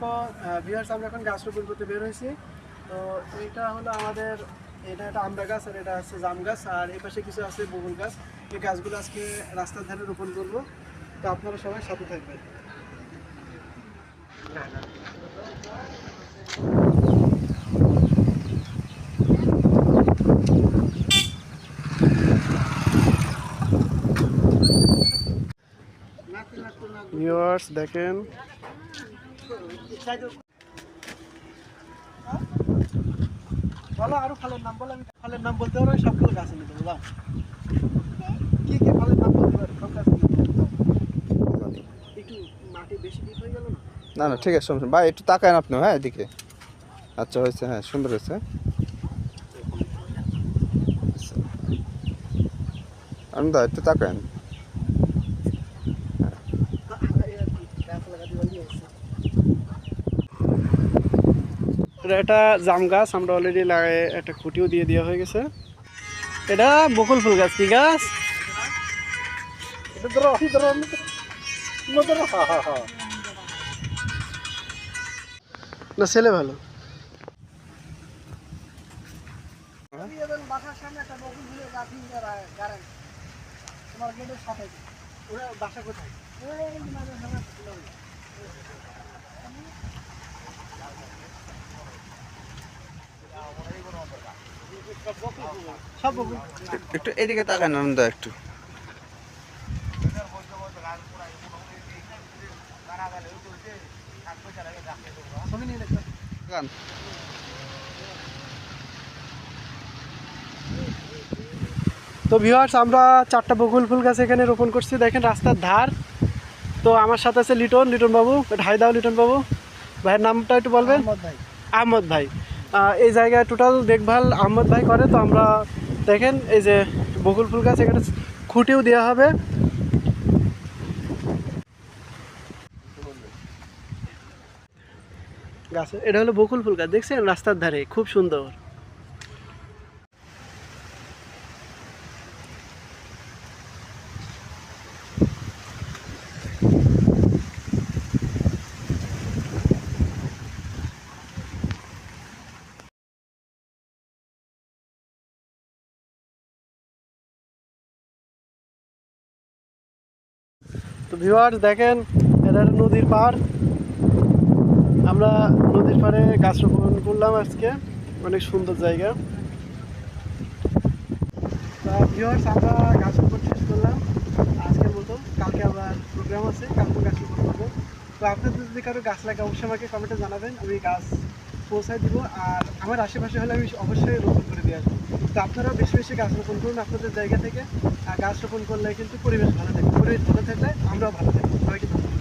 দেখো ভিউয়ার্স আমরা এখন গাছ রোপণ করতে বের হয়েছি। তো এইটা হলো আমাদের, এটা একটা আমড়া গাছ আর এটা আছে জাম গাছ। আর এই পাশে কিছু আছে বগুল গাছ। এই গাছগুলো আজকে রাস্তার ধারে রোপণ করব। তো আপনারা সবাই সাথে থাকবেন। দেখেন বলো আরও ফলের নাম বলো আমি ফলের নাম বলতে পারো সবগুলো গাছ দেবো দাও কি কি ফলের নাম বলতে পারো সব গাছ। একটু মাটি বেশি ডিপ হয়ে গেল না না না ঠিক আছে নেই। ভাই, একটু তাকান আপনি হ্যাঁ এদিকে আচ্ছা হয়েছে হ্যাঁ সুন্দর হয়েছে আমি দা একটু তাকান গাছ লাগা দিবার নিয়ে এসেছি। এটা জাম গাছ আমরা অলরেডি লাগাই একটা খুঁটিও দিয়ে দেওয়া হয়ে গেছে। এটা বকুল ফুল গাছ কি গাছ। না ছেলে ভালো। বাসার সামনে একটা বকুল ফুলের গাছ তোমার গেটের সাথে ওরা বাসা কোথায় ওই মাঝে সামনে ফুল হবে। সব বকুল একটু এদিকে তাকান আনন্দ একটু। তো ভিউয়ার্স আমরা চারটা বকুল ফুল গাছ এখানে রোপণ করছি। দেখেন রাস্তার ধার। তো আমার সাথে আছে লিটন লিটন বাবু একটু হাই দাও লিটন বাবু ভাইয়ের নামটা একটু বলবেন? আহমদ ভাই। এই জায়গায় টোটাল দেখভাল আহমদ ভাই করে, তো আমরা দেখেন এই যে বকুল ফুল গাছ, এখানে খুঁটিও দেওয়া হবে। গাছ, এটা হলো বকুল ফুল গাছ, দেখছেন? রাস্তার ধারে, খুব সুন্দর। ভিউয়ার্স দেখেন, এটা হলো নদীর পাড়। আমরা নদীর পাড়ে গাছ রোপণ করলাম আজকে। অনেক সুন্দর জায়গা। ভিউয়ার্স আমরা গাছ রোপণ শেষ করলাম। আজকের মতো, কালকে আবার প্রোগ্রাম আছে, কালকে গাছ রোপণ করব। তো আপনাদের যদি কারও গাছ লাগে, অবশ্যই আমাকে কমেন্টে জানাবেন, আমি গাছ পৌঁছায় দিব আর আমার আশেপাশে হলে আমি অবশ্যই রোপণ করে দিয়ে আসব। তো আপনারাও বেশি বেশি গাছ রোপণ করুন আপনাদের জায়গা থেকে। আর গাছ রোপণ করলে কিন্তু পরিবেশ ভালো থাকে, পরিবেশ ভালো থাকলে আমরাও ভালো থাকি। সবাইকে ধন্যবাদ।